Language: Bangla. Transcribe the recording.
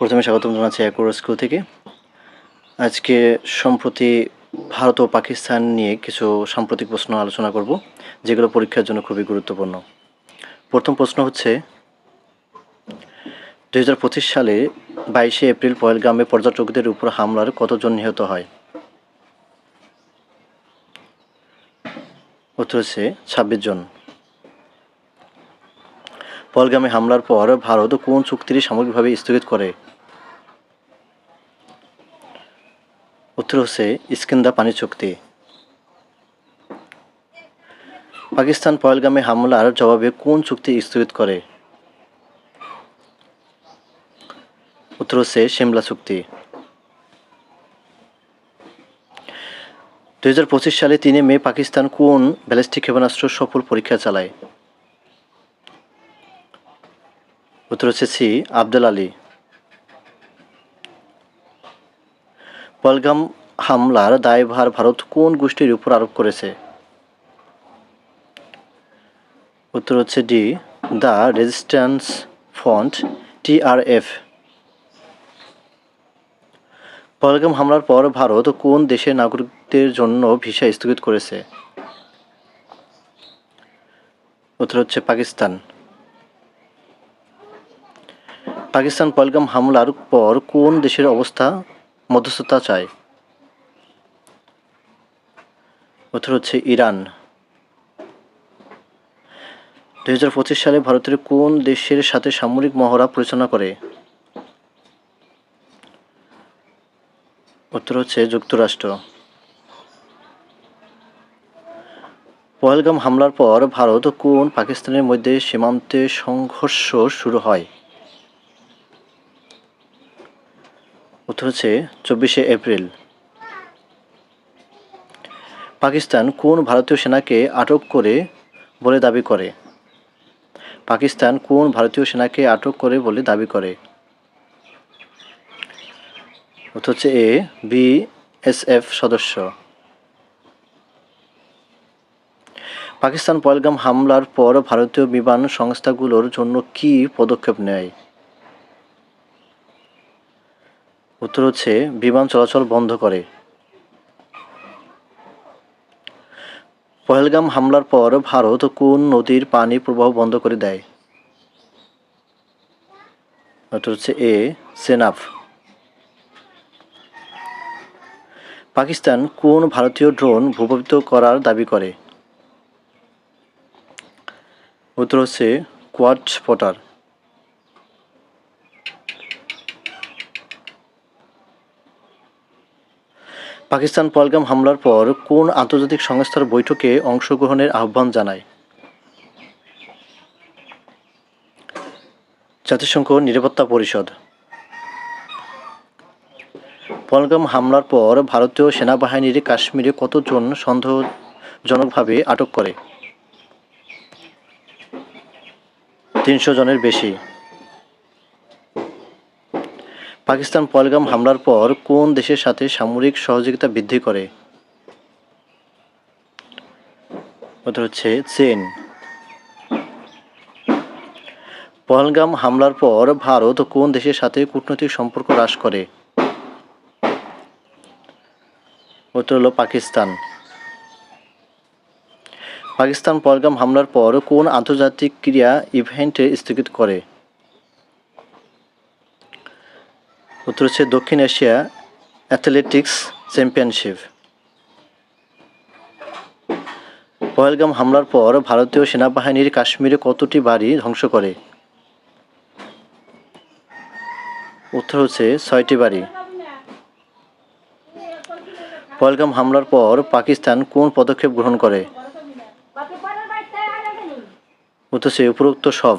প্রথমে স্বাগতম জানাচ্ছি অ্যাকোর স্কুল থেকে। আজকে সম্প্রতি ভারত ও পাকিস্তান নিয়ে কিছু সাম্প্রতিক প্রশ্ন আলোচনা করব, যেগুলো পরীক্ষার জন্য খুবই গুরুত্বপূর্ণ। প্রথম প্রশ্ন হচ্ছে, দুই হাজার পঁচিশ সালে বাইশে এপ্রিল পয়েলগ্রামে পর্যটকদের উপর হামলার কতজন নিহত হয়? উত্তর হচ্ছে ছাব্বিশ জন। পহলগামে হামলার পর ভারত কোন চুক্তিটি সামগ্রিকভাবে স্থগিত করে? উত্তর হচ্ছে ইস্কেন্দা পানি চুক্তি। পাকিস্তান পহলগামে হামলার জবাবে কোন চুক্তি স্থগিত করে? উত্তর হচ্ছে সিমলা চুক্তি। দুই হাজার পঁচিশ সালে তিনে মে পাকিস্তান কোন ব্যালিস্টিক ক্ষেপণাস্ত্র সফল পরীক্ষা চালায়? উত্তর হচ্ছে সি আব্দুল আলী। পলগাম হামলার দায়ভার ভারত কোন গোষ্ঠীর উপর আরোপ করেছে? উত্তর হচ্ছে D, the resistance front TRF Pahalgam হামলার পর ভারত কোন দেশের নাগরিকদের জন্য ভিসা স্থগিত করেছে? উত্তর হচ্ছে পাকিস্তান। পাকিস্তান পহলগাম হামলার পর কোন দেশের অবস্থা মধ্যস্থতা চায় উত্তর হচ্ছে ইরান। দুই হাজার পঁচিশ সালে ভারতের কোন দেশের সাথে সামরিক মহড়া পরিচালনা করে? উত্তর হচ্ছে যুক্তরাষ্ট্র। পহেলগাম হামলার পর ভারত কোন পাকিস্তানের মধ্যে সীমান্তে সংঘর্ষ শুরু হয়? হচ্ছে চব্বিশে এপ্রিল। পাকিস্তান কোন ভারতীয় সেনাকে আটক করে বলে দাবি করে? পাকিস্তান কোন ভারতীয় সেনাকে আটক করে বলে দাবি করে? হচ্ছে এ এফ সদস্য। পাকিস্তান পয়লগাম হামলার পর ভারতীয় বিমান সংস্থাগুলোর জন্য কি পদক্ষেপ নেয়? উত্তর হচ্ছে, বিমান চলাচল বন্ধ করে। পহেলগাম হামলার পর ভারত কোন নদীর পানি প্রবাহ বন্ধ করে দেয়? উত্তর হচ্ছে এ, সেনাফ। পাকিস্তান কোন ভারতীয় ড্রোন ভূপাতিত করার দাবি করে? উত্তর হচ্ছে কোয়াড স্পটার পাকিস্তান পলগাম হামলার পর কোন আন্তর্জাতিক সংস্থার বৈঠকে অংশগ্রহণের আহ্বান জানায়। জাতিসংঘ নিরাপত্তা পরিষদ। পলগাম হামলার পর ভারতীয় সেনাবাহিনীর কাশ্মীরে কতজন সন্দেহজনকভাবে আটক করে? তিনশো জনের বেশি। পাকিস্তান পলগাম হামলার পর কোন দেশের সাথে সামরিক সহযোগিতা বৃদ্ধি করে? হচ্ছে চীন। পহলগাম হামলার পর ভারত কোন দেশের সাথে কূটনৈতিক সম্পর্ক হ্রাস করে? উত্তর হলো পাকিস্তান। পাকিস্তান পহলগাম হামলার পর কোন আন্তর্জাতিক ক্রীড়া ইভেন্টে স্থগিত করে? উত্তর হচ্ছে দক্ষিণ এশিয়া অ্যাথলেটিক্স চ্যাম্পিয়নশিপ। পহেলগাম হামলার পর ভারতীয় সেনাবাহিনীর কাশ্মীরে কতটি বাড়ি ধ্বংস করে? উত্তর হচ্ছে ছয়টি বাড়ি। পহেলগাম হামলার পর পাকিস্তান কোন পদক্ষেপ গ্রহণ করে? উত্তর হচ্ছে উপরোক্ত সব।